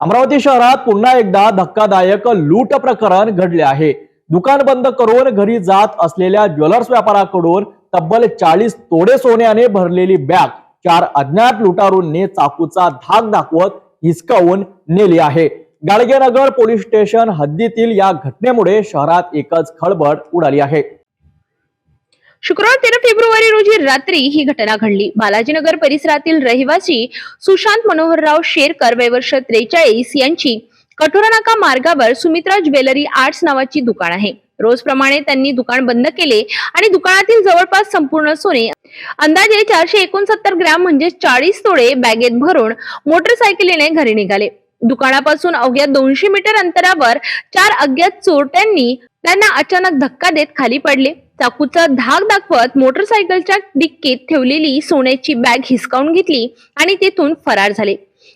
अमरावती शहरात पुन्हा एकदा धक्कादायक लूट प्रकरण घडले आहे. दुकान बंद करून घरी जात असलेल्या ज्वेलर्स व्यापाराकडून तब्बल चाळीस तोडे सोन्याने भरलेली बॅग चार अज्ञात लुटारूंनी चाकूचा धाक दाखवत हिसकावून नेली आहे. गाडगेनगर पोलीस स्टेशन हद्दीतील या घटनेमुळे शहरात एकच खळबळ उडाली आहे. शुक्रवार तेरा फेब्रुवारी रोजी रात्री ही घटना घडली. बालाजीनगर परिसरातील रहिवासी सुशांत मनोहरराव शेरकर वयवर्ष त्रेचाळीस यांची कठोरनाका मार्गावर सुमित्रा ज्वेलरी आर्ट्स नावाची दुकान आहे. रोजप्रमाणे त्यांनी दुकान बंद केले आणि दुकानातील जवळपास संपूर्ण सोने अंदाजे चारशे एकोणसत्तर ग्रॅम म्हणजे चाळीस तोडे बॅगेत भरून मोटरसायकलीने घरी निघाले. दुकानापासून अवघ्या दोनशे मीटर अंतरावर चार अज्ञात चोरट्यांनी त्यांना अचानक धक्का देत खाली पडले. चाकूचा धाक दाखवत मोटरसायकलच्या डिक्कीत ठेवलेली सोन्याची बॅग हिसकावून घेतली आणि तेथून फरार झाले.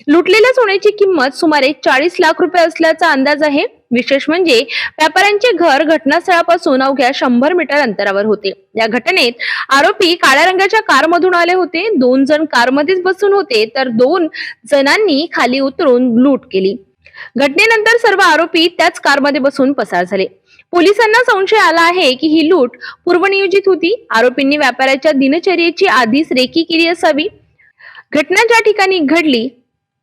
लुटलेल्या सोन्याची किंमत सुमारे चाळीस लाख रुपये असल्याचा अंदाज आहे. विशेष म्हणजे व्यापाऱ्यांचे घर घटनास्थळापासून अवघ्या शंभर मीटर अंतरावर होते. या घटनेत आरोपी काळ्या रंगाच्या कारमधून आले होते. दोन जण कारमध्येच बसून होते तर दोन जणांनी खाली उतरून लूट केली. घटनेनंतर सर्व आरोपी त्याच कारमध्ये बसून पसार झाले. पोलिसांना संशय आला आहे की ही लूट पूर्वनियोजित होती. आरोपींनी व्यापाऱ्याच्या दिनचर्येची आधीच रेखी केली असावी. घटना ज्या ठिकाणी घडली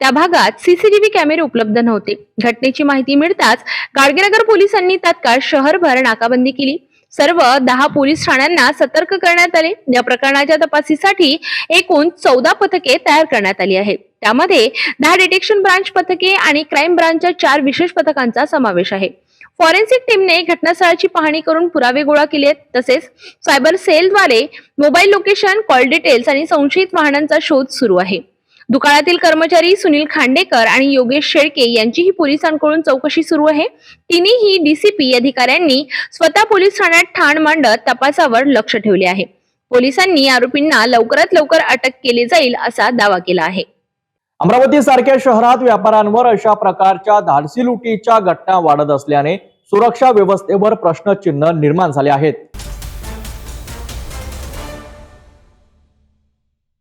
त्या भागात सीसीटीव्ही कॅमेरे उपलब्ध नव्हते. घटनेची माहिती मिळताच गाडगेनगर पोलिसांनी तात्काळ शहरभर नाकाबंदी केली. सर्व दहा पोलीस ठाण्यांना सतर्क करण्यात आले. या प्रकरणाच्या तपासीसाठी एकूण चौदा पथके तयार करण्यात आली आहेत. त्यामध्ये दहा डिटेक्शन ब्रांच पथके आणि क्राईम ब्रांचच्या चार विशेष पथकांचा समावेश आहे. फॉरेन्सिक टीमने घटनास्थळाची पाहणी करून पुरावे गोळा केले आहेत तसेच सायबर सेलद्वारे मोबाईल लोकेशन कॉल डिटेल्स आणि संशयित वाहनांचा शोध सुरू आहे. दुकानातील कर्मचारी सुनील खांडेकर आणि योगेश शेळके यांचीही पोलिसांकडून चौकशी सुरू आहे. तिन्ही डीसीपी अधिकाऱ्यांनी स्वतः पोलीस ठाण्यात ठाण मांडत तपासावर लक्ष ठेवले आहे. पोलिसांनी आरोपींना लवकरात लवकर अटक केली जाईल असा दावा केला आहे. अमरावती सारख्या शहरात व्यापाऱ्यांवर अशा प्रकारच्या धाडसी लुटीच्या घटना वाढत असल्याने सुरक्षा व्यवस्थेवर प्रश्नचिन्ह निर्माण झाले आहेत.